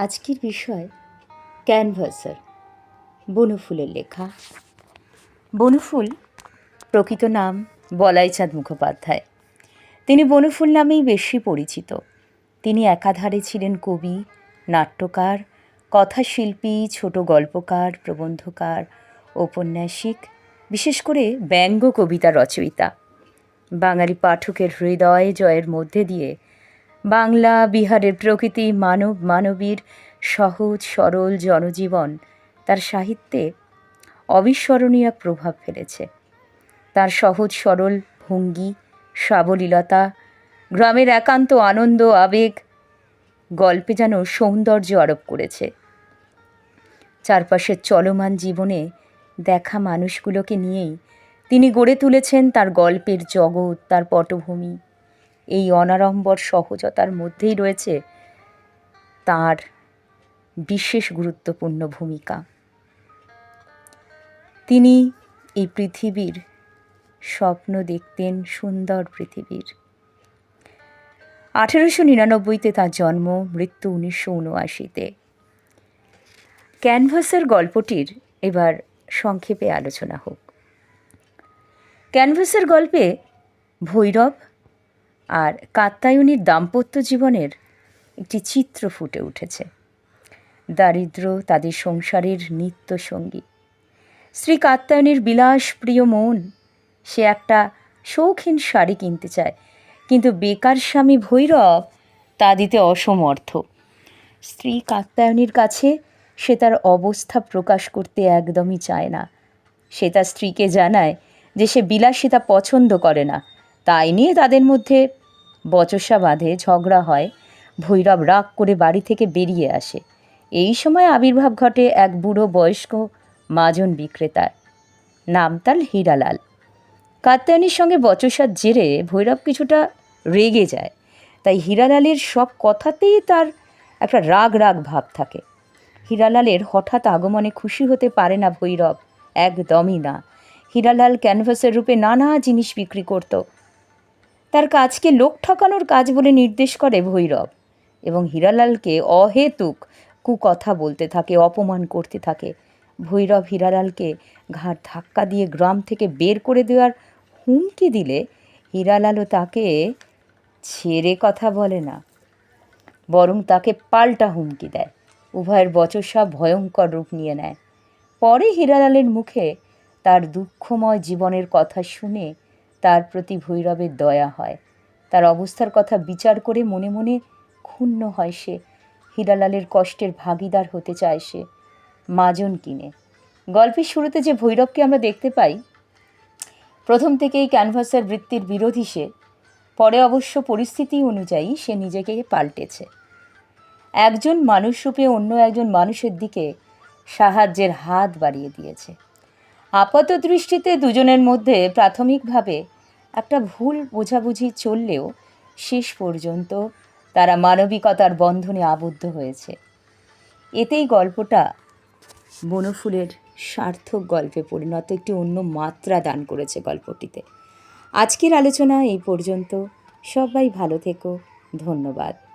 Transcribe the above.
আজকের বিষয় ক্যানভাসার বনফুলের লেখা। বনফুল প্রকৃত নাম বলাইচাঁদ মুখোপাধ্যায়। তিনি বনফুল নামেই বেশি পরিচিত। তিনি একাধারে ছিলেন কবি, নাট্যকার, কথাশিল্পী, ছোট গল্পকার, প্রবন্ধকার, ঔপন্যাসিক, বিশেষ করে ব্যঙ্গ কবিতা রচয়িতা। বাঙালি পাঠকের হৃদয় জয়ের মধ্যে দিয়ে বাংলা বিহারের প্রকৃতি মানব মানবীর সহজ সরল জনজীবন। তার সাহিত্যে অবিস্মরণীয় প্রভাব ফেলেছে। তার সহজ সরল ভঙ্গি, সাবলীলতা, গ্রামের একান্ত আনন্দ, আবেগ, গল্পে যেন সৌন্দর্য আরোপ করেছে। চারপাশের চলমান জীবনে দেখা মানুষগুলোকে নিয়েই তিনি গড়ে তুলেছেন তার গল্পের জগৎ, তার পটভূমি। এই অনাড়ম্বর সহজতার মধ্যেই রয়েছে তার বিশেষ গুরুত্বপূর্ণ ভূমিকা। তিনি এই পৃথিবীর স্বপ্ন দেখতেন সুন্দর পৃথিবীর। আঠেরোশো নিরানব্বইতে তার জন্ম, মৃত্যু উনিশশো উনআশিতে। ক্যানভাসের গল্পটির এবার সংক্ষেপে আলোচনা হোক। ক্যানভাসের গল্পে ভৈরব আর কাত্তায়নীর দাম্পত্য জীবনের একটি চিত্র ফুটে উঠেছে। দারিদ্র, তাদের সংসারের নিত্য সঙ্গী শ্রী কাত্তায়নীর বিলাসপ্রিয় মন, সে একটা শৌখিন শাড়ি কিনতে চায়, কিন্তু বেকার স্বামী ভৈরব তা দিতে অসমর্থ। স্ত্রী কাত্তায়নীর কাছে সে তার অবস্থা প্রকাশ করতে একদমই চায় না। সে তার স্ত্রীকে জানায় যে সে বিলাসিতা পছন্দ করে না। তাই নিয়ে তাদের মধ্যে বচসা বাঁধে, ঝগড়া হয়, ভৈরব রাগ করে বাড়ি থেকে বেরিয়ে আসে। এই সময় আবির্ভাব ঘটে এক বুড়ো বয়স্ক মাজন বিক্রেতার। নাম তার হীরালাল। কাত্যায়নীর সঙ্গে বচসার জেরে ভৈরব কিছুটা রেগে যায়। তাই হীরালালের সব কথাতেই তার একটা রাগ রাগ ভাব থাকে। হীরালালের হঠাৎ আগমনে খুশি হতে পারে না ভৈরব, একদমই না। হীরালাল ক্যানভাসের রূপে নানা জিনিস বিক্রি করত। তার কাজকে লোক ঠকানোর কাজ বলে নির্দেশ করে ভৈরব এবং হীরালালকে অহেতুক কুকথা বলতে থাকে, অপমান করতে থাকে। ভৈরব হীরালালকে ঘাট ধাক্কা দিয়ে গ্রাম থেকে বের করে দেওয়ার হুমকি দিলে হীরালালও তাকে ছেড়ে কথা বলে না, বরং তাকে পাল্টা হুমকি দেয়। উভয়ের বচসা ভয়ঙ্কর রূপ নিয়ে নেয়। পরে হীরালালের মুখে তার দুঃখময় জীবনের কথা শুনে তার প্রতি ভৈরবের দয়া হয়। তার অবস্থার কথা বিচার করে মনে মনে ক্ষুণ্ণ হয় সে। হীরালালের কষ্টের ভাগিদার হতে চায় সে। মাজন কিনে। গল্পের শুরুতে যে ভৈরবকে আমরা দেখতে পাই, প্রথম থেকেই ক্যানভাসের বৃত্তির বিরোধী সে। পরে অবশ্য পরিস্থিতি অনুযায়ী সে নিজেকে পাল্টেছে। একজন মানুষরূপে অন্য একজন মানুষের দিকে সাহায্যের হাত বাড়িয়ে দিয়েছে। আপাত দৃষ্টিতে দুজনের মধ্যে প্রাথমিকভাবে একটা ভুল বোঝাবুঝি চললেও শেষ পর্যন্ত তারা মানবিকতার বন্ধনে আবদ্ধ হয়েছে। এতেই গল্পটা বনফুলের সার্থক গল্পে পরিণত, একটি অন্য মাত্রা দান করেছে গল্পটিতে। আজকের আলোচনা এই পর্যন্ত। সবাই ভালো থেকো। ধন্যবাদ।